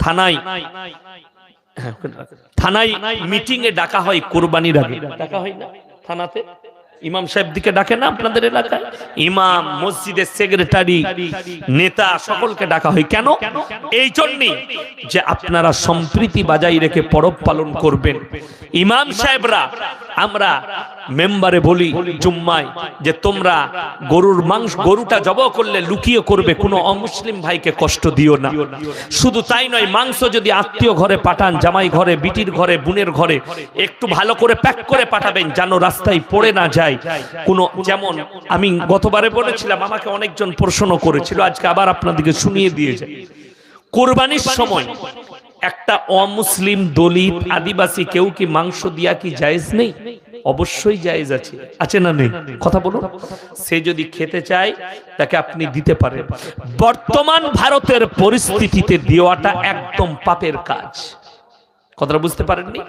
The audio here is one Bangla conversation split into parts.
থানায় হ্যাঁ, থানায় মিটিং এ ডাকা হয় কোরবানির আগে। ডাকা হয় না? থানাতে? ইমাম সাহেব দিকে ডাকে না আপনাদের এলাকায়? ইমাম মসজিদের সেক্রেটারি নেতা সকলকে ডাকা হয়। কেন? এই জন্যে যে আপনারা সম্প্রীতি বাজাই রেখে পরব পালন করবেন। ইমাম সাহেবরা আমরা মেম্বারে বলি জুম্মায় যে তোমরা গরুর মাংস, গরুটা জব করলে লুকিয়ে করবে, কোনো অমুসলিম ভাইকে কষ্ট দিও না। শুধু তাই নয়, মাংস যদি আত্মীয় ঘরে পাঠান, জামাই ঘরে, বিটির ঘরে, বোনের ঘরে, একটু ভালো করে প্যাক করে পাঠাবেন যেন রাস্তায় পড়ে না যায়। কোনো যেমন আমি গতবারে বলেছিলাম, আমাকে অনেকজন প্রশ্ন করেছিল, আজকে আবার আপনাদেরকে শুনিয়ে দিয়ে যায় কোরবানির সময় একটা অমুসলিম দলিত আদিবাসী কেউ কি মাংস দিয়া কি জায়েজ নেই? অবশ্যই জায়েজ আছে। আছে না নেই? কথা বলুন। সে যদি খেতে চায়, তাকে আপনি দিতে পারেন। বর্তমান ভারতের পরিস্থিতিতে দেওয়াটা একদম পাপের কাজ। কথাটা বুঝতে পারেননি?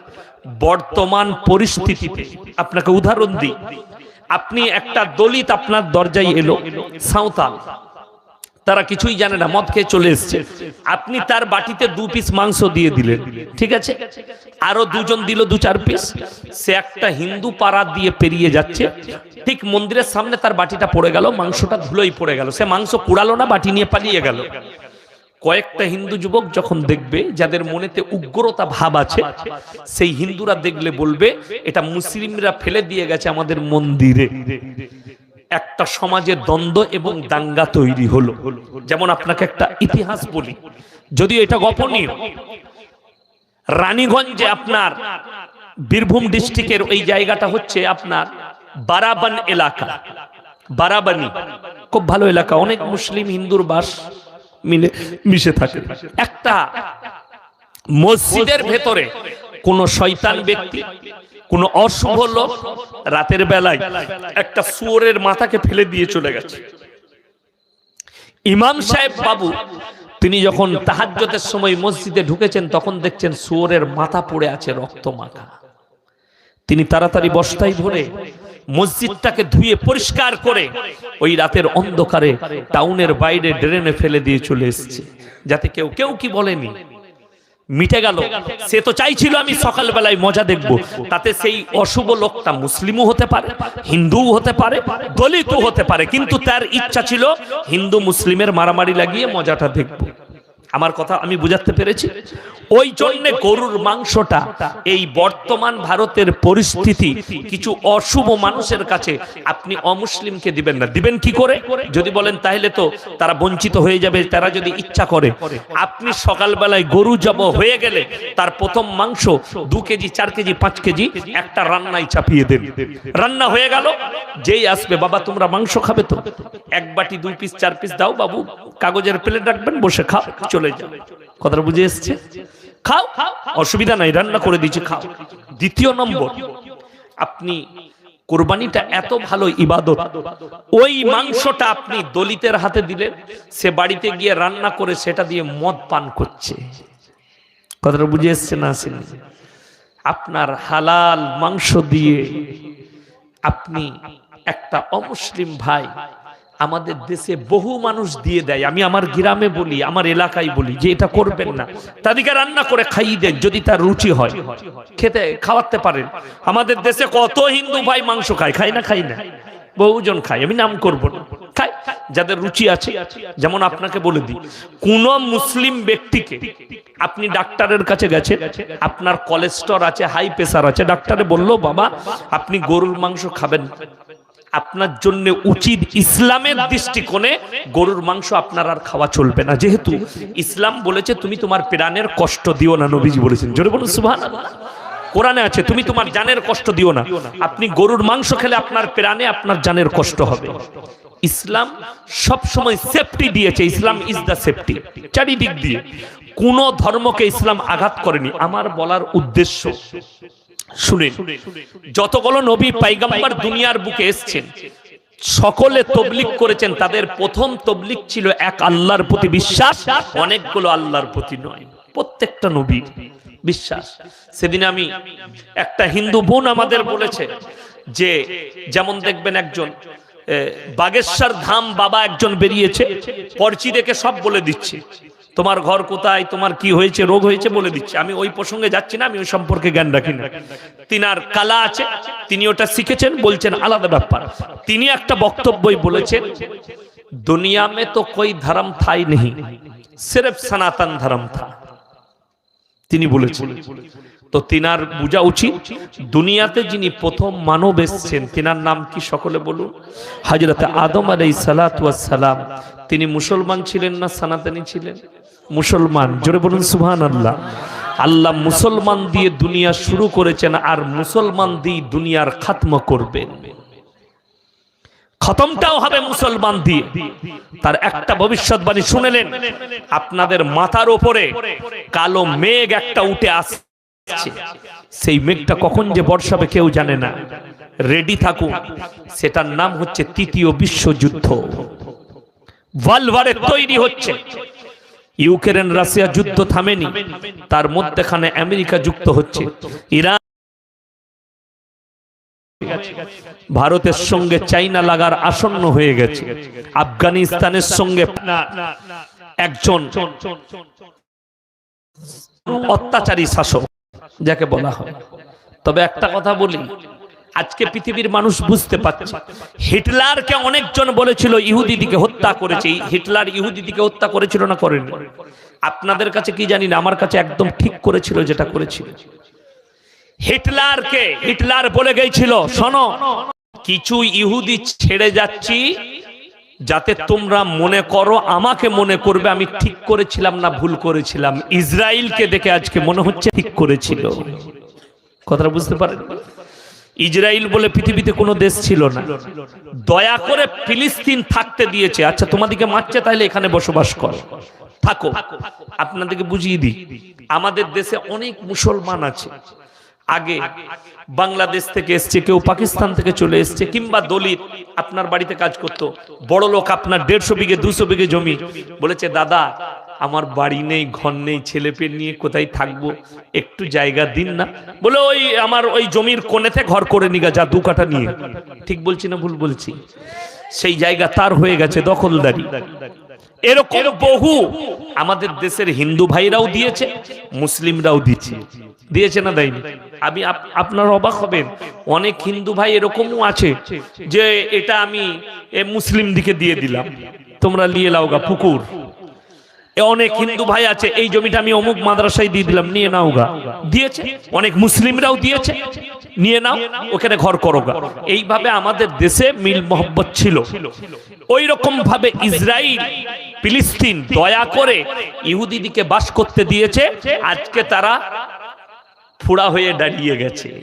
বর্তমান পরিস্থিতিতে আপনাকে উদাহরণ দিই। আপনি একটা দলিত আপনার দরজায় এলো, সাঁওতাল। তারা কিছুই জানে না, মদ খেয়ে চলে এসছে। আপনি তার বাটিতে দু পিস মাংস দিয়ে দিলেন। ঠিক আছে? আরও দুজন দিল দু চার পিস সে একটা হিন্দু পাড়া দিয়ে পেরিয়ে যাচ্ছে। ঠিক মন্দিরের সামনে তার বাটিটা পড়ে গেল, মাংসটা ধুলোই পড়ে গেল। সে মাংস কুড়ালো না, বাটি নিয়ে পালিয়ে গেল। কয়েকটা হিন্দু যুবক যখন দেখবে, যাদের মনেতে উগ্রতা ভাব আছে, সেই হিন্দুরা দেখলে বলবে, এটা মুসলিমরা ফেলে দিয়ে গেছে আমাদের মন্দিরে। একটা সমাজে দ্বন্দ্ব এবং দাঙ্গা তৈরি হলো। যেমন আপনাকে একটা ইতিহাস বলি। যদিও এটা গোপনীয়, রানীগঞ্জে আপনার বীরভূম ডিস্ট্রিক্টের ওই জায়গাটা হচ্ছে আপনার বারাবান এলাকা। বারাবানি, খুব ভালো এলাকা, অনেক মুসলিম হিন্দুর বাস মিলে, মিশে থাকে। একটা মসজিদের ভেতরে কোন শয়তান ব্যক্তি, কোন অশুভ লোক রাতের বেলায় একটা শুয়োরের মাথাকে ফেলে দিয়ে চলে গেছে। ইমাম সাহেব বাবু, তিনি যখন তাহাজ্জতের সময় মসজিদে ঢুকেছেন, তখন দেখছেন শুয়োরের মাথা পড়ে আছে রক্ত মাখা। তিনি তাড়াতাড়ি বস্তায় ভরে মসজিদটাকে ধুয়ে পরিষ্কার করে ওই রাতের অন্ধকারে টাউনের বাইরে ড্রেনে ফেলে দিয়ে চলে এসেছে। যাতে কেউ কেউ কি বলেনি? মিটে গেল। সে তো চাইছিল আমি সকালবেলায় মজা দেখব। তাতে সেই অশুভ লোকটা মুসলিমও হতে পারে হিন্দুও হতে পারে দলিতও হতে পারে কিন্তু তার ইচ্ছা ছিল হিন্দু মুসলিমের মারামারি লাগিয়ে মজাটা দেখব। আমার কথা আমি বুঝাতে পেরেছি? ওই জন্য গরুর মাংসটা এই বর্তমান ভারতের পরিস্থিতি কিছু অশুভ মানুষের কাছে আপনি অমুসলিমকে দিবেন না। দিবেন কি করে? যদি বলেন তাহলে তো তারা বঞ্চিত হয়ে যাবে, তারা যদি ইচ্ছা করে। আপনি সকালবেলায় গরু জব হয়ে গেলে তার প্রথম মাংস দু কেজি, চার কেজি, পাঁচ কেজি একটা রান্নায় চাপিয়ে দেন। রান্না হয়ে গেল, যেই আসবে, বাবা, তোমরা মাংস খাবে তো? এক বাটি, দুই পিস, চার পিস দাও বাবু, কাগজের প্লেট রাখবেন, বসে খাও, চলে যাও। কথাটা বুঝে এসছে? খাও। অসুবিধা নাই, রান্না করে দিচ্ছি খাও। দ্বিতীয় নম্বর, আপনি কোরবানিটা এত ভালো ইবাদত, ওই মাংসটা আপনি দলিতের হাতে দিলেন, সে বাড়িতে গিয়ে রান্না করে সেটা দিয়ে মদ পান করছে। কথাটা বুঝে এসছে না আসেনি? আপনার হালাল মাংস দিয়ে আপনি একটা অমুসলিম ভাই আমাদের দেশে বহু মানুষ দিয়ে দেয়। আমি আমার গ্রামে বলি, আমার এলাকায় বলি যে এটা করবেন না। তাদেরকে রান্না করে খাইয়ে দেন যদি তার রুচি হয়। খেতে, খাওয়াতে পারেন। আমাদের দেশে কত হিন্দু ভাই মাংস খায় খায় না খাই না? বহুজন খায়। আমি নাম করব না। যাদের রুচি আছে, যেমন আপনাকে বলে দিই, কোন মুসলিম ব্যক্তিকে আপনি ডাক্তারের কাছে গেছেন আপনার কোলেস্টর আছে হাই প্রেসার আছে, ডাক্তারে বলল, বাবা, আপনি গরুর মাংস খাবেন। আপনার জন্য উচিত ইসলামের দৃষ্টিকোণে গরুর মাংস আপনার আর খাওয়া চলবে না। যেহেতু ইসলাম বলেছে, তুমি তোমার প্রাণের কষ্ট দিও না, নবীজি বলেছেন। জোরে বলুন, সুবহানাল্লাহ। কোরআনে আছে, তুমি তোমার জানের কষ্ট দিও না। আপনি গরুর মাংস খেলে আপনার প্রাণে আপনার জানের কষ্ট হবে। ইসলাম সব সময় সেফটি দিয়েছে। ইসলাম ইজ দা সেফটি চারিদিক দিয়ে। কোন ধর্মকে ইসলাম আঘাত করেনি। আমার বলার উদ্দেশ্য শুনেন যতগুলো নবী পাইগাম্বার দুনিয়ার বুকে এসছেন, সকলে তবলিক করেছেন, তাদের প্রথম তবলিক ছিল এক আল্লাহর প্রতি বিশ্বাস, অনেকগুলো আল্লাহর প্রতি নয়, প্রত্যেকটা নবী বিশ্বাস। সেদিন আমি একটা হিন্দু বোন আমাদের বলেছে যে, যেমন দেখবেন একজন বাগেশ্বর ধাম বাবা একজন বেরিয়েছে, পরচি দেখে সব বলে দিচ্ছে। তোমার ঘর কোথায়, তোমার কি হয়েছে, রোগ হয়েছে বলে দিচ্ছে। আমি ওই প্রসঙ্গে যাচ্ছি না, আমি ওই সম্পর্কে জ্ঞান রাখি না। তিনার কালা আছে, তিনি ওটা শিখেছেন, বলছেন আলাদা ব্যাপার। তিনি একটা বক্তব্যই বলেছেন, দুনিয়া মে তো কই ধর্ম থাই নেই সিরফ সনাতন ধর্ম থা। তিনি বলেছেন। তো তিনার বোঝা উচিত, দুনিয়াতে যিনি প্রথম মানব এসছেন, তিনার নাম কি সকলে বলুন? হাজরত আদম আলাই সালাম, তিনি মুসলমান ছিলেন না সনাতনী ছিলেন? মুসলমান, জোরে বলুন সুহান আল্লাহ আল্লাহ মুসলমান দিয়ে দুনিয়া শুরু করেছেন আর মুসলমান দিয়ে দুনিয়ার খাত্ম করবেন। খতমটাও হবে মুসলমান দিয়ে। তার একটা ভবিষ্যৎবাণী শুনেলেন, আপনাদের মাথার ওপরে কালো মেঘ একটা উঠে আসছে। সেই মেঘটা কখন যে বর্ষাবে কেউ জানে না। রেডি থাকুন, সেটার নাম হচ্ছে তৃতীয় বিশ্বযুদ্ধ। ওয়ালভারে তৈরি হচ্ছে। ইউক্রেন, রাশিয়া যুদ্ধ থামেনি। তার মধ্যেখানে আমেরিকা যুক্ত হচ্ছে। ইরান ভারতের সঙ্গে চাইনা লাগার আসন্ন হয়ে গেছে। আফগানিস্তানের সঙ্গে একজন অত্যাচারী শাসক, যাকে বলা হয়। তবে একটা কথা বলি আজকে পৃথিবীর মানুষ বুঝতে পারছে। হিটলারকে অনেকজন বলেছিল, ইহুদি দিকে হত্যা করেছে। হিটলার ইহুদি দিকে হত্যা করেছিল না করেনি? আপনাদের কাছে কি জানি না, আমার কাছে একদম ঠিক করেছিল যেটা করেছিল। হিটলারকে, হিটলার বলে গেছিল, শোনো, কিছু ইহুদি ছেড়ে যাচ্ছি যাতে তোমরা মনে করো, আমাকে মনে করবে, আমি ঠিক করেছিলাম না ভুল করেছিলাম। ইসরায়েলকে দেখে আজকে মনে হচ্ছে ঠিক করেছিল। কথাটা বুঝতে পারেন? ইসরায়েল বলে পৃথিবীতে কোনো দেশ ছিল না। দয়া করে ফিলিস্তিন থাকতে দিয়েছে। আচ্ছা তোমাদেরকে মারছে, তাহলে এখানে বসবাস করো। থাকো। আপনাদেরকে বুঝিয়ে দিই, আমাদের দেশে অনেক মুসলমান আছে। আগে বাংলাদেশ থেকে এসছে, কেউ পাকিস্তান থেকে চলে এসছে, কিংবা দলিত, আপনার বাড়িতে কাজ করতো। বড় লোক আপনার দেড়শো বিঘে, দুশো বিঘে জমি। বলেছে, দাদা আমার বাড়ি নেই, ঘর নেই, ছেলে পেয়ে নিয়ে কোথায় থাকব? একটু জায়গা দিন না। বলে ওই আমার ওই জমির কোনেতে ঘর করে নিগা যা দু কাটা নিয়ে। ঠিক বলছি না ভুল বলছি? সেই জায়গা তার হয়ে গেছে দখলদারি। এরকম বহু আমাদের দেশের হিন্দু ভাইরাও দিয়েছে, মুসলিমরাও দিচ্ছে দিয়েছে না দেয়নি? আমি আপনার অবাক হবেন। অনেক হিন্দু ভাই এরকমও আছে যে এটা আমি মুসলিম দিকে দিয়ে দিলাম। তোমরা নিয়ে লাও গা পুকুর। অনেক হিন্দু ভাই আছে, এই জমিটা আমি অমুক মাদ্রাসায় দিয়ে দিলাম, নিয়ে নাও গা। দিয়েছে? অনেক মুসলিমরাও দিয়েছে। নিয়ে নাও, ওখানে ঘর করো গা। এইভাবে আমাদের দেশে মিল মোহব্বত ছিল। ওই রকম ভাবে ইসরায়েল ফিলিস্তিন দয়া করে ইহুদিদিকে বাস করতে দিয়েছে। আজকে তারা ফুড়া হয়ে দাঁড়িয়ে গেছে।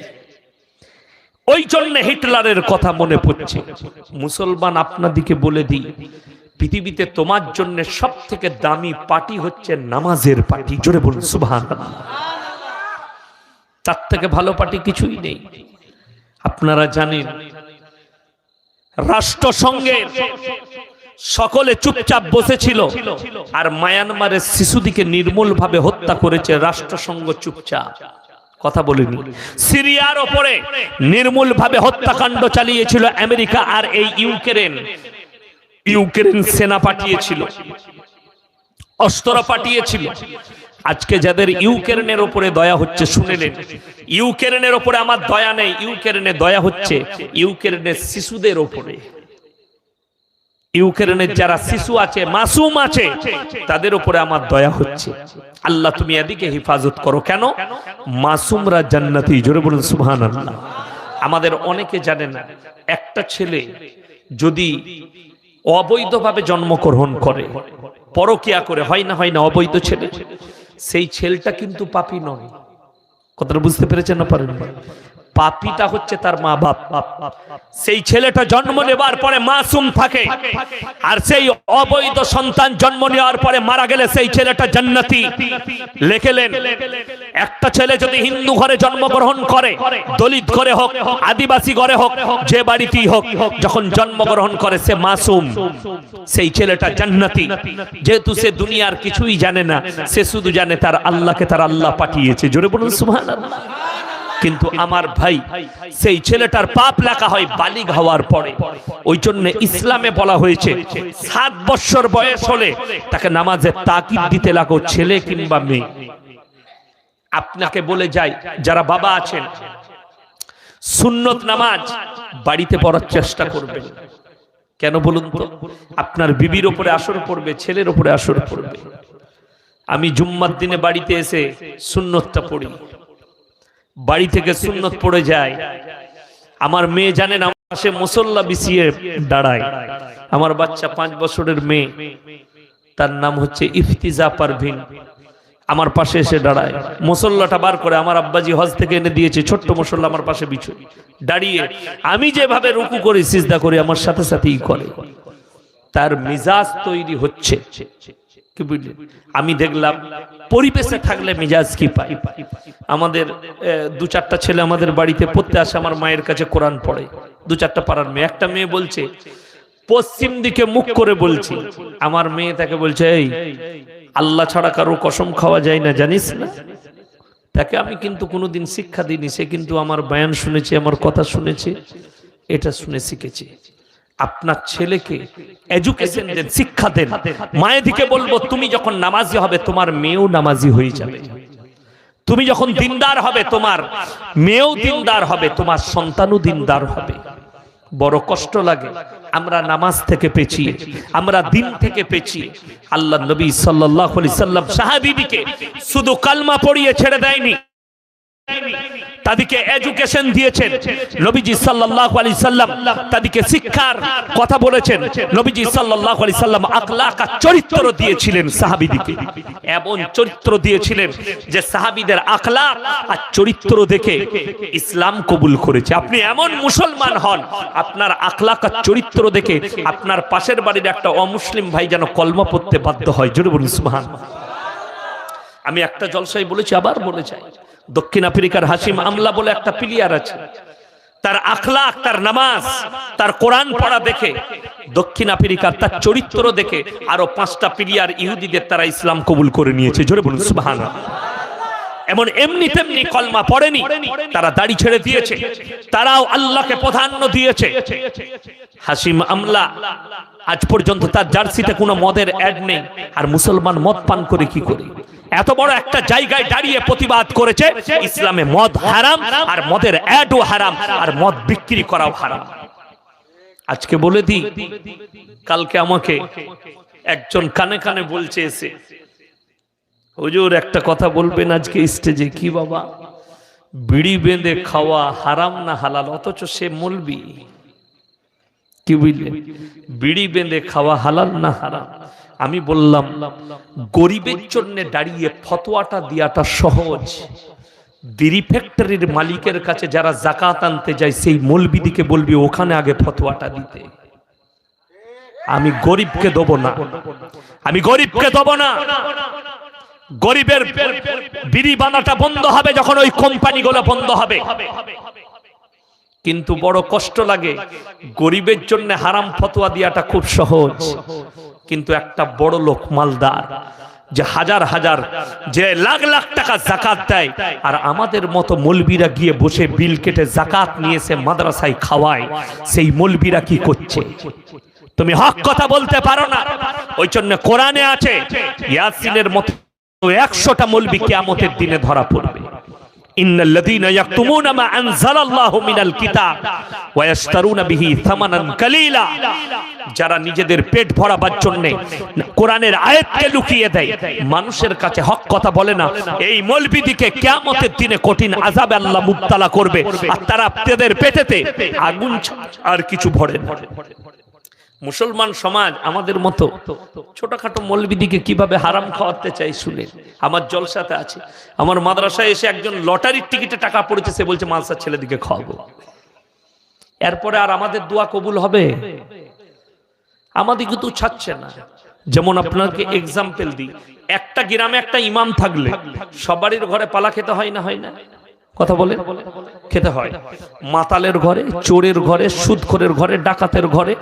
ওই জন্য হিটলারের কথা মনে পড়ছে। মুসলমান আপনাদিকে বলে দিই পৃথিবীতে তোমার জন্য সব থেকে দামি পার্টি হচ্ছে নামাজের পার্টি। জোরে বলুন সুভান তার থেকে ভালো পার্টি কিছুই নেই। আপনারা জানেন রাষ্ট্রসংঘের সকলে চুপচাপ বসেছিল আর মায়ানমারের শিশুদিকে নির্মূল ভাবে হত্যা করেছে রাষ্ট্রসংঘ চুপচাপ। কথা বলিনি। সিরিয়ার ওপরে নির্মূল ভাবে হত্যাকাণ্ড চালিয়েছিল আমেরিকা আর এই ইউক্রেন। ইউক্রেন সেনা পাঠিয়েছিল, অস্ত্র পাঠিয়েছিল। আজকে যাদের ইউক্রেনের ওপরে দয়া হচ্ছে, শুনেলেন। ইউক্রেনের ওপরে আমার দয়া নেই ইউক্রেনে দয়া হচ্ছে ইউক্রেনের শিশুদের ওপরে। ইউক্রেনের যারা শিশু আছে, মাসুম আছে, তাদের উপরে আমার দয়া হচ্ছে। আল্লাহ, তুমি এদিকে হেফাজত করো কেন? মাসুমরা জান্নাতি, জোরে বলুন সুবহান আল্লাহ আমাদের অনেকে জানে না একটা ছেলে যদি অবৈধভাবে জন্মগ্রহণ করে। পরকিয়া করে, হয় না হয় না, অবৈধ ছেলে। সেই ছেলেটা কিন্তু পাপি নয়। কথাটা বুঝতে পেরেছেন না পারেন পাপিটা হচ্ছে তার মা বাপ। সেই ছেলেটা জন্ম নেবার পরে মাসুম থাকে। আর সেই অবৈধ সন্তান জন্ম নেওয়ার পরে মারা গেলে সেই ছেলেটা জান্নাতি। লেখেলেন, একটা ছেলে যদি হিন্দু ঘরে জন্মগ্রহণ করে, দলিত ঘরে হোক, আদিবাসী ঘরে হোক, যে বাড়িতেই হোক, যখন জন্মগ্রহণ করে সে মাসুম। সেই ছেলেটা জান্নাতি। যেহেতু সে দুনিয়ার কিছুই জানে না, সে শুধু জানে তার আল্লাহকে তার আল্লাহ পাঠিয়েছে। জোরে বলুন, সুবহানাল্লাহ। কিন্তু আমার ভাই, সেই ছেলেটার পাপ লেখা হয় বালিগ হওয়ার পরে। ওই জন্য ইসলামে বলা হয়েছে, সাত বছর বয়স হলে তাকে নামাজে তাকিদ দিতে লাগো, ছেলে কিংবা মেয়ে। আপনাকে বলে যাই, যারা বাবা আছেন, সুন্নত নামাজ বাড়িতে পড়ার চেষ্টা করবেন। কেন বলুন তো? আপনার বিবির ওপরে আসর পড়বে, ছেলের ওপরে আসর পড়বে। আমি জুম্মার দিনে বাড়িতে এসে সুন্নতটা পড়ি। বাড়ি থেকে সুন্নত পড়ে যায়। আমার মেয়ে জানেন আমার পাশে মুসল্লা বিছিয়ে দাঁড়ায়। আমার বাচ্চা পাঁচ বছরের মেয়ে, তার নাম হচ্ছে ইফতিজা পারভিন আমার পাশে এসে দাঁড়ায়। মুসল্লাটা বার করে আমার আব্বাজি হজ থেকে এনে দিয়েছে, ছোট্ট মুসল্লা আমার পাশে বিছু দাঁড়িয়ে। আমি যেভাবে রুকু করি, সিজদা করি, আমার সাথে সাথেই করে। তার মিজাজ তৈরি হচ্ছে। কি বুঝলেন আমি দেখলাম পরিবেশে থাকলে মিজাজ কি পাই আমাদের দু চারটা ছেলে আমাদের বাড়িতে পড়তে আসে, আমার মায়ের কাছে কোরআন পড়ে। দু চারটা পাড়ার মেয়ে। একটা মেয়ে বলছে, পশ্চিম দিকে মুখ করে বলছি। আমার মেয়ে তাকে বলছে, এই, আল্লাহ ছাড়া কারও কসম খাওয়া যায় না, জানিস না? তাকে আমি কিন্তু কোনোদিন শিক্ষা দিইনি, সে কিন্তু আমার বয়ান শুনেছে, আমার কথা শুনেছে, এটা শুনে শিখেছে। আপনার ছেলেকে এডুকেশন দেন, শিক্ষা দেন। মায়ের দিকে বলব, তুমি যখন নামাজি হবে, তোমার মেয়েও নামাজি হয়ে যাবে। তুমি যখন দিনদার হবে, তোমার মেয়েও দিনদার হবে, তোমার সন্তানও দিনদার হবে। বড় কষ্ট লাগে। আমরা নামাজ থেকে পেছিয়ে আমরা দিন থেকে পেছিয়ে আল্লাহ নবী আলাইহি সাল্লাম সাহাবীদিকে শুধু কালমা পড়িয়ে ছেড়ে দেয়নি তাদেরকে এডুকেশন দিয়েছেন। নবীজি সাল্লাল্লাহু আলাইহি সাল্লাম তাদেরকে শিক্ষার কথা বলেছেন। নবীজি সাল্লাল্লাহু আলাইহি সাল্লাম আখলাক আর চরিত্র দিয়েছিলেন সাহাবীদিকে। এমন চরিত্র দিয়েছিলেন যে সাহাবীদের আখলাক আর চরিত্র দেখে ইসলাম কবুল করেছে। আপনি এমন মুসলমান হন, আপনার আখলাক আর চরিত্র দেখে আপনার পাশের বাড়ির একটা অমুসলিম ভাই যেন কলমা পড়তে বাধ্য হয়। জোরে বলুন সুবহানাল্লাহ আমি একটা জলসাই বলেছি, আবার বলে চাই দক্ষিণ আফ্রিকার হাসিম আমলা বলে একটা প্লেয়ার আছে। তার আখলাক, তার নামাজ, তার কোরআন পড়া দেখে, দক্ষিণ আফ্রিকার তার চরিত্র দেখে আরও পাঁচটা প্লেয়ার ইহুদিদের তারা ইসলাম কবুল করে নিয়েছে। জোরে বলুন, সুবহানাল্লাহ। এমন এমনি তেমনি কলমা পড়েনি, তারা দাড়ি ছেড়ে দিয়েছে, তারাও আল্লাহকে প্রাধান্য দিয়েছে। হাসিম আমলা, আজ পর্যন্ত তার জার্সিতে কোনো মদের অ্যাড নেই, আর মুসলমান মদ পান করে কি করে? এত বড় একটা জায়গায় দাঁড়িয়ে প্রতিবাদ করেছে, ইসলামে মদ হারাম আর মদের অ্যাডও হারাম আর মদ বিক্রি করাও হারাম। আজকে বলে দিই, কালকে আমাকে একজন কানে কানে বলছে এসে, হুজুর একটা কথা বলবেন আজকে স্টেজে কি বাবা? বিড়ি বেঁধে খাওয়া হারাম না হালাল? অথচ সে মলবি। কি বুঝলেন বিড়ি বেঁধে খাওয়া হালাল না হারাম? আমি বললাম, গরিবের জন্য দাঁড়িয়ে ফতোয়াটা দেওয়াটা সহজ। বিড়ি ফ্যাক্টরির মালিকের কাছে যারা জাকাত আনতে যায়, সেই মলবিদিকে বলবি, ওখানে আগে ফতোয়াটা দিতে। আমি গরিবকে দেবো না। আমি গরিবকে দেবো না। গরিবের বিড়ি বানাটা বন্ধ হবে যখন ওই কোম্পানিগুলো বন্ধ হবে। কিন্তু বড় কষ্ট লাগে। গরিবের জন্য হারাম ফতোয়া দেওয়াটা খুব সহজ। কিন্তু একটা বড় লোক মালদার, যে হাজার হাজার, যে লাখ লাখ টাকা জাকাত দেয়। আর আমাদের মতো মলবিরা গিয়ে বসে বিল কেটে জাকাত নিয়েছে মাদ্রাসায় খাওয়ায়, সেই মলবিরা কি করছে? তুমি হক কথা বলতে পারো না। ওই জন্য কোরআনে আছে, ইয়াসিনের মতো একশোটা মলবি কিয়ামতের দিনে ধরা পড়বে। মিনাল যারা নিজেদের পেট ভরাবার জন্য কোরআনের আয়াতকে লুকিয়ে দেয়, মানুষের কাছে হক কথা বলে না, এই মলবিদিকে কেমতের দিনে কঠিন আজাব আল্লাহ মুক্তালা করবে, আর তারা তাদের পেটেতে আগুন আর কিছু ভরে মুসলমান সমাজ আমাদের মতো ছোটখাটো মলবিদিকে কীভাবে হারাম খাওয়াতে চাই শুনে। আমার জলসাতে আছে। আমার মাদ্রাসায় এসে একজন লটারির টিকিটে টাকা পড়েছে, সে বলছে মালসার ছেলেদিকে খাওয়াবো। এরপরে আর আমাদের দোয়া কবুল হবে? আমাদের কিন্তু ছাড়ছে না। যেমন আপনাকে এক্সাম্পল দিই। একটা গ্রামে একটা ইমাম থাকলে সবারই ঘরে পালা খেতে হয় না হয় না? কথা বলে, খেতে হয়। মাতালের ঘরে, চোরের ঘরে, সুদখোরের ঘরে, ডাকাতের ঘরে।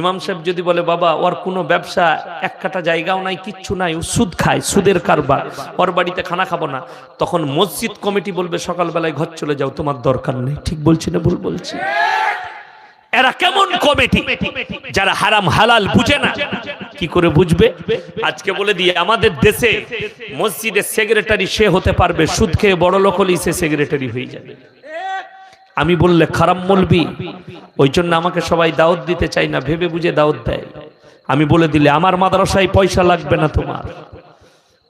ইমাম সাহেব যদি বলে, বাবা, ওর কোনো ব্যবসা এক কাটা জায়গাও নাই, কিচ্ছু নাই, ও সুদ খায়, সুদের কারবার, ওর বাড়িতে খানা খাব না। তখন মসজিদ কমিটি বলবে, সকালবেলায় ঘর চলে যাও, তোমার দরকার নেই। ঠিক বলছি না ভুল বলছি? এরা কেমন কমিটি? যারা হারাম হালাল বুঝে না, কি করে বুঝবে? আজকে বলে দিয়ে আমাদের দেশে মসজিদের সেক্রেটারি সে হতে পারবে, সুদ খেয়ে বড় লোক হলেই সে সেক্রেটারি হয়ে যাবে। আমি বললে, খারাপ মলবি ওই জন্য আমাকে সবাই দাওয়াত দিতে চাই না, ভেবে বুঝে দাওয়াত দেয়। আমি বলে দিলে, আমার মাদ্রাসায় পয়সা লাগবে না তোমার।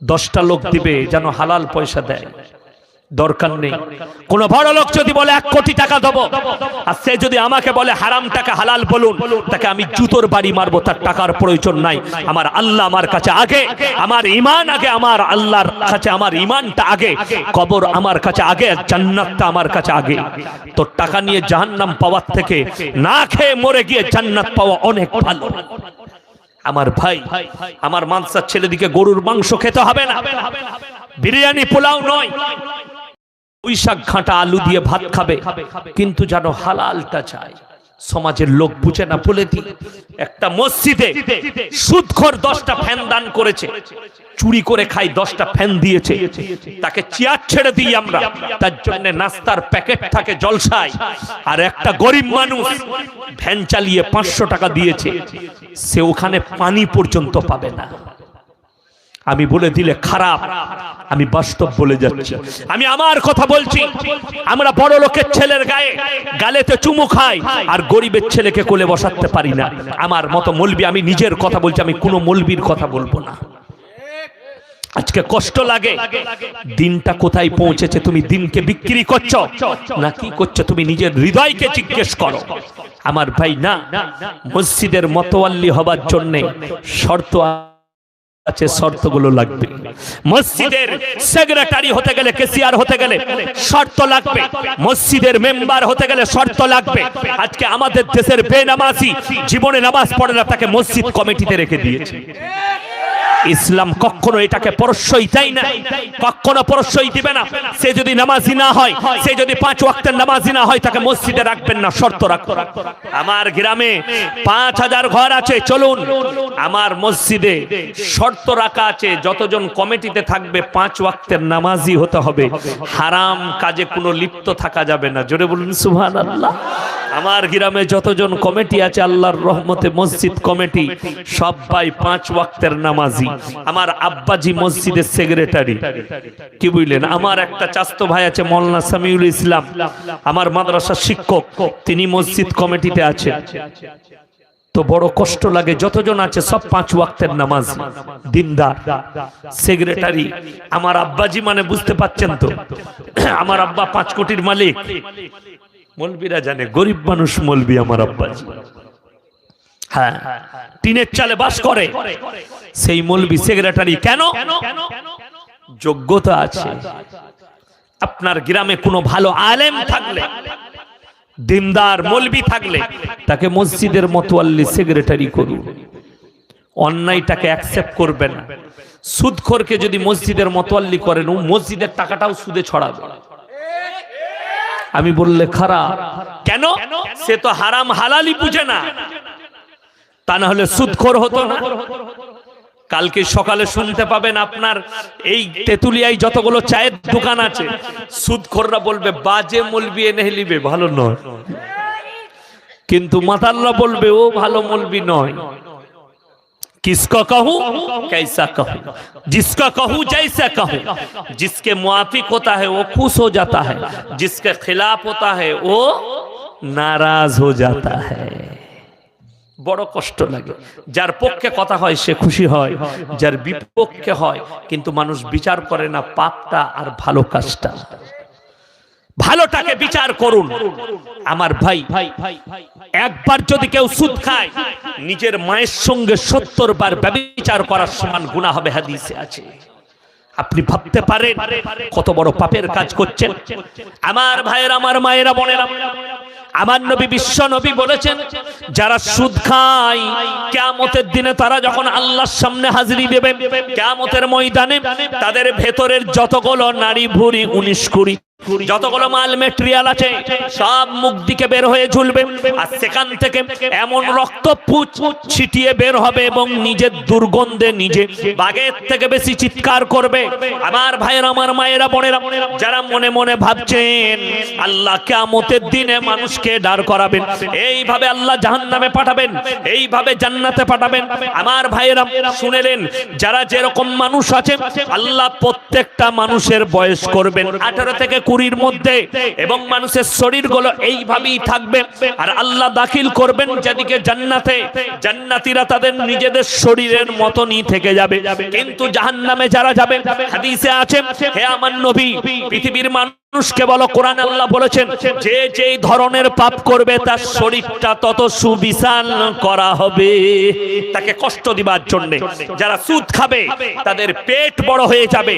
দশটা লোক দিবে যেন হালাল পয়সা দেয়। দরকার নেই। কোন বড় লোক যদি বলে এক কোটি টাকা দেবো, আর সে যদি আমাকে বলে হারাম টাকা হালাল বলুন, তাকে আমি জুতোর বাড়ি মারবো, তার টাকার প্রয়োজন নাই। আমার আল্লাহ আমার কাছে আগে, আমার ইমান আগে, আমার আল্লাহর কাছে, আমার ইমানটা আগে, কবর আমার কাছে আগে জান্নাতটা আমার কাছে আগে। তো টাকা নিয়ে জাহান্নাম পাওয়ার থেকে না খেয়ে মরে গিয়ে জান্নাত পাওয়া অনেক ভালো। আমার ভাই, আমার মানসার ছেলেদিকে গরুর মাংস খেতে হবে না। বিরিয়ানি পোলাও নয়। পুঁই শাক ঘাঁটা আলু দিয়ে ভাত খাবে কিন্তু যেন হালালটা চাই সমাজের লোক বুঝে না বলে দি একটা মসজিদে সুদখোর দশটা ফ্যান দান করেছে চুরি করে খাই দশটা ফ্যান দিয়েছে তাকে চেয়ার ছেড়ে দিই আমরা তার জন্য নাস্তার প্যাকেট থাকে জলসায় আর একটা গরিব মানুষ ভ্যান চালিয়ে পাঁচশো টাকা দিয়েছে সে ওখানে পানি পর্যন্ত পাবে না। আমি বলে দিলে খারাপ। আমি বাস্তব বলে যাচ্ছি। আমি আমার কথা বলছি। আমরা বড় লোকের ছেলের গায়ে গালেতে চুমু খাই আর গরিবের ছেলেকে কোলে বসাতে পারি না। আমার মতো মলবি আমি নিজের কথা বলছি, আমি কোনো মলবির কথা বলব না। আজকে কষ্ট লাগে। দিনটা কোথায় পৌঁছেছে? তুমি দিনকে বিক্রি করছ? না কি করছ? তুমি নিজের হৃদয়কে জিজ্ঞেস করো। আমার ভাই না, মসজিদের মতোয়াল্লি হবার জন্য শর্ত আছে, শর্তগুলো লাগবে। মসজিদের সেক্রেটারি হতে গেলে কেসিআর হতে গেলে শর্ত লাগবে। মসজিদের মেম্বার হতে গেলে শর্ত লাগবে। আজকে আমাদের দেশের বেনামাজি জীবনে নামাজ পড়ে না, তাকে মসজিদ কমিটিতে রেখে দিয়েছে। ইসলাম কখনো এটাকে প্রশ্রয় দেয় না। কখনো প্রশ্রয় দিবে না। সে যদি নামাজি না হয়, সে যদি পাঁচ ওয়াক্তের নামাজি না হয়, তাকে মসজিদে রাখবেন না, শর্ত রাখতো আমার গ্রামে পাঁচ হাজার ঘর আছে, চলুন। আমার মসজিদে শর্ত রাখা আছে, যতজন কমিটিতে থাকবে, পাঁচ ওয়াক্তের নামাজি হতে হবে। হারাম কাজে কোনো লিপ্ত থাকা যাবে না। জোরে বলুন সুহান আল্লাহ আমার গ্রামে যতজন কমিটি আছে, আল্লাহর রহমতে মসজিদ কমিটি, সবাই পাঁচ ওয়াক্তের নামাজি। আমার আব্বাজি মসজিদের সেক্রেটারি। কি বুঝলেন? আমার একটা চাস্ত ভাই আছে, মৌলানা সামিউল ইসলাম। আমার মাদ্রাসার শিক্ষক, তিনি মসজিদ কমিটিতে আছেন তো বড় কষ্ট লাগে, যতজন আছে, সব পাঁচ ওয়াক্তের নামাজ। দিনদার, সেক্রেটারি। আমার আব্বাজি মানে বুঝতে পাচ্ছেন তো? আমার আব্বা পাঁচ কোটির মালিক। মলবিরা জানে, গরিব মানুষ মলবি আমার আব্বাজি। হ্যাঁ টিনের চালে বাস করে, সেই মলবি সেক্রেটারি কেন? যোগ্যতা আছে। আপনার গ্রামে কোনো ভালো আলেম থাকলে, দিনদার মলবি থাকলে, তাকে মসজিদের মতোয়াল্লি সেক্রেটারি করুন। অন্যায়টাকে অ্যাকসেপ্ট করবে না। সুদখোরকে যদি মসজিদের মতোয়াল্লি করেন মসজিদের টাকাটাও সুদে ছড়াবে। আমি বললে খারাপ। কেন? সে তো হারাম হালালি বুঝে না। তা না হলে সুদখোর হতো না। কালকে সকালে শুনতে পাবেন আপনার এই তেতুলিয়ায় যতগুলো চায়ের দোকান আছে, সুদখোররা বলবে, বাজে মলবি এনে নিবে ভালো নয়। কিন্তু মাতাল্লা বলবে, ও ভালো মলবি নয়। किसको कहूं कैसा कहूं जिसका कहूं जैसा कहूं जिसके मुआफिक होता है वो खुश हो जाता है जिसके खिलाफ होता है वो नाराज हो जाता है বড় কষ্ট লাগে যার পক্ষে কথা হয় সে খুশি হয় যার বিপক্ষে হয় কিন্তু মানুষ বিচার করে না পাপটা আর ভালো কাজটা ভালোটাকে বিচার করুন। আমার ভাই, একবার যদি কেউ সুদ খায়, নিজের মায়ের সঙ্গে সত্তর বার ব্যবচার করার সমান গুণা হবে হাদিসে আছে। আপনি ভাবতে পারেন কত বড় পাপের কাজ করছেন। আমার ভাইয়ের, আমার মায়েরা বোনেরা, আমার নবী বিশ্ব নবী বলেছেন, যারা সুদ খায়, কেয়ামতের দিনে তারা যখন আল্লাহর সামনে হাজিরি দেবে, কেয়ামতের ময়দানে তাদের ভেতরের যতগুলো নারী ভুরি উনিশ কুড়ি যতগুলো মাল মেটেরিয়াল আছে, সব মুখ দিকে বের হয়ে ঝুলবে। আর সেখান থেকে এমন রক্ত পুচ ছিটিয়ে বের হবে এবং নিজের দুর্গন্ধে নিজে বাগের থেকে বেশি চিৎকার করবে। আমার ভাইয়ের, আমার মায়েরা, বোনেরা, যারা মনে মনে ভাবছেন, আল্লাহ কেমতের দিনে মানুষকে দাঁড় করাবেন, এইভাবে আল্লাহ জাহান্নামে পাঠাবেন, এইভাবে জান্নাতে পাঠাবেন। আমার ভাইয়েরা শুনেলেন যারা যেরকম মানুষ আছে, আল্লাহ প্রত্যেকটা মানুষের বয়স করবেন। আঠারো থেকে কুড়ির মধ্যে এবং মানুষের শরীরগুলো এইভাবেই থাকবে। আর আল্লাহ দাখিল করবেন যেদিকে জান্নাতে, জান্নাতীরা তাদের নিজেদের শরীরের মতনই থেকে যাবে। কিন্তু জাহান্নামে যারা যাবে, হাদিসে আছে, হে আমার নবী, পৃথিবীর মানুষ মানুষকে বলো, কোরআন আল্লাহ বলেছেন, যে যেই ধরনের পাপ করবে তার শরীরটা তত সুবিশাল করা হবে। তাকে কষ্ট দিবার জন্য যারা সুদ খাবে, তাদের পেট বড় হয়ে যাবে,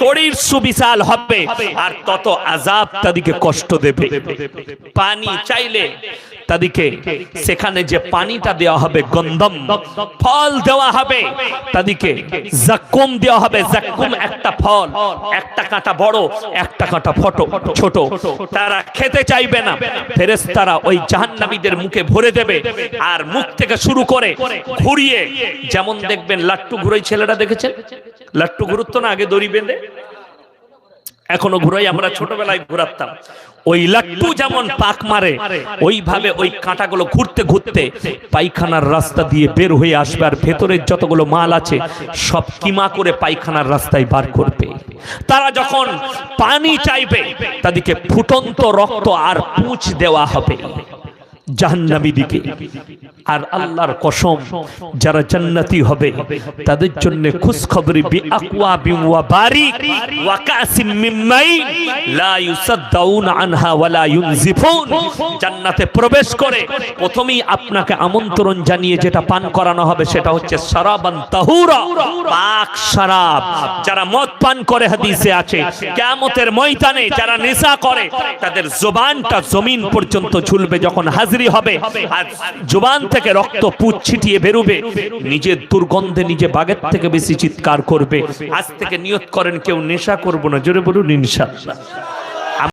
শরীর সুবিশাল হবে, আর তত আজাব তাদেরকে কষ্ট দেবে। পানি চাইলে তাদেরকে সেখানে যে পানিটা দেওয়া হবে, গন্ধম, ফল দেওয়া হবে তাদেরকে জাক্কুম দেওয়া হবে। জাক্কুম একটা ফল, একটা কাঁটা বড়, একটা কাঁটা ফটো ছোট তারা খেতে চাইবে না। ফেরেশতারা ওই জাহান্নামীদের মুখে ভরে দেবে আর মুখ থেকে শুরু করে ঘুরিয়ে, যেমন দেখবেন লাট্টু ঘুরাই ছেলেরা দেখেছেন লাট্টু ঘুরতো না, আগে দড়ি বেঁধে? এখনও ঘুরাই আমরা ছোটবেলায় ঘুরাতাম। ওই লাট্টু যেমন পাক মারে, ওইভাবে ওই কাঁটাগুলো ঘুরতে ঘুরতে পায়খানার রাস্তা দিয়ে বের হয়ে আসবে আর ভেতরের যতগুলো মাল আছে, সব কিমা করে পায়খানার রাস্তায় বার করবে। তারা যখন পানি চাইবে, তাদেরকে ফুটন্ত রক্ত আর পুঁছ দেওয়া হবে। জাহান্নামী দিকে। আর আল্লাহর কসম, যারা জান্নাতি হবে, তাদের জন্য খুশখবরি বি আকওয়া বি ওয়া বারিক ওয়া কাসিম মিন মাইন লা ইউসাদ্দাউন আনহা ওয়া লা ইউনজিফুন। জান্নাতে প্রবেশ করে প্রথমেই আপনাকে আমন্ত্রণ জানিয়ে যেটা পান করানো হবে সেটা হচ্ছে শরাবান তাহুরা, পাক শরাব। যারা মদ পান করে হাদিসে আছে, কিয়ামতের ময়দানে যারা নেশা করে, তাদের জবানটা জমিন পর্যন্ত ঝুলবে যখন হাজিরি হবে। আর জবান থেকে রক্ত পুচ ছিটিয়ে বেরোবে, নিজের দুর্গন্ধে নিজে বাগের থেকে বেশি চিৎকার করবে। আজ থেকে নিয়ত করেন, কেউ নেশা করব না। জোরে বলুন, ইনশাআল্লাহ।